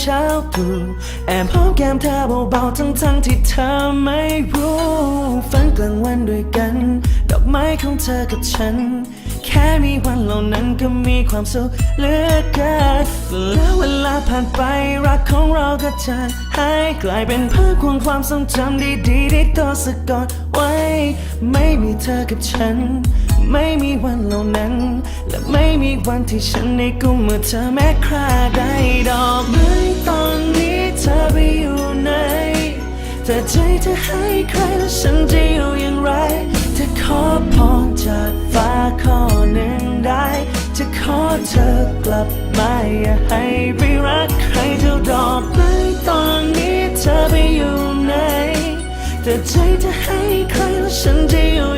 เช้าตรู่แอบหอมแก้มเธอเบาๆทั้งทั้งๆที่เธอไม่รู้ฝันกลางวันด้วยกัน ดอกไม้ของเธอกับฉัน แค่มีวันเหล่านั้นก็มีความสุขเหลือเกินแล้วเวลาผ่านไปรักของเราก็จางหายกลายเป็นภาพของความทรงจำดีๆที่ตัวสะกดไว้ ไม่มีเธอกับฉัน ไม่มีวันเหล่านั้น และไม่มีวันที่ฉันในกุมเมื่อเธอแม้คราได้ดอกไม้ตอนนี้เธอไปอยู่ไหนแต่ใจเธอให้ใครแล้วฉันจะอยู่อย่างไรจะขอพรจากฟ้าข้อหนึ่งได้ จะขอเธอกลับมาอย่าให้ไปรักใครเท่าดอกไม้ตอนนี้เธอไปอยู่ไหนแต่ใจจะให้ใครแล้วฉันจะอยู่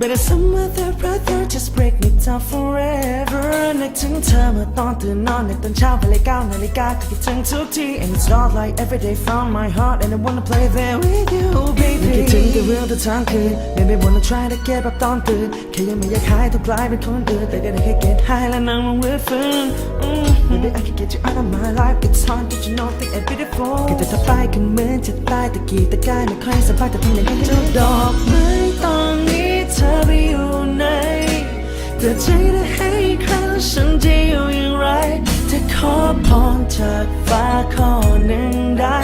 But it's some other brother just break me down forever นึกถึงเธอเมื่อตอนตื่นนอนในตอนเช้าเวลาเก้านาฬิกาก็คิดถึงทุกที And it's not like every day from my heart And I wanna play there with you baby คิดถึงแต่เรื่องทุกทั้งคืน Maybe wanna try to get up ตอนตื่นแค่ยังไม่อยากหายต้องกลายเป็นคนอื่นแต่ก็ได้แค่ get high และนั่งลงเรือฟื้น Mm. Maybe I can get you out of my life It's hard but you know think I'm beautiful แค่แต่ถ้าไปก็เหมือนจะตายตะกี้ตะกายไม่ค่อยสบายแต่ทำอย่างนี้ทุกดอกไม้ แต่ใจได้ให้ใครแล้วฉันจะอยู่อย่างไร จะขอพรจากฟ้าข้อหนึ่งได้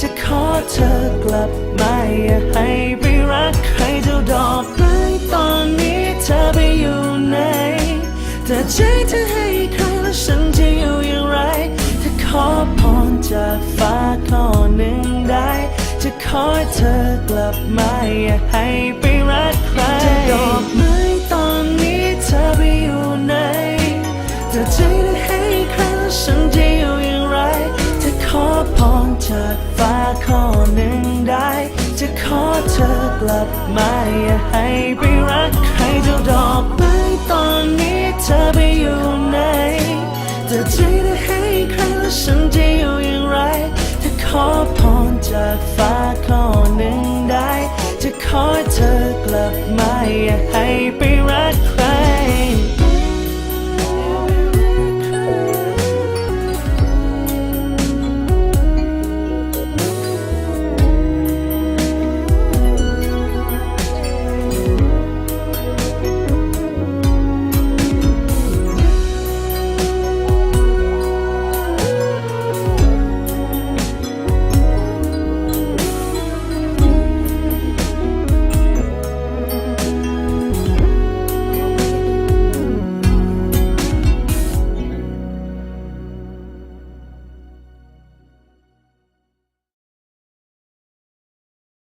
จะขอเธอกลับมาอย่าให้ไปรักใครเท่าดอกไม้ตอนนี้เธอไปอยู่ไหนแต่ใจเธอให้ใครแล้วฉันจะอยู่อย่างไร จะขอพรจากฟ้าข้อหนึ่งได้ จะขอเธอกลับมาอย่าให้ไปรัก ขอพรจากฟ้าข้อหนึ่งได้ จะขอเธอกลับมาอย่าให้ไปรักใครเจ้าดอกไม้ตอนนี้เธอไปอยู่ไหนจะใจได้ให้ใครแล้วฉันจะอยู่อย่างไร จะขอพรจากฟ้าข้อหนึ่งได้ จะขอเธอกลับมาอย่าให้ไปรักใคร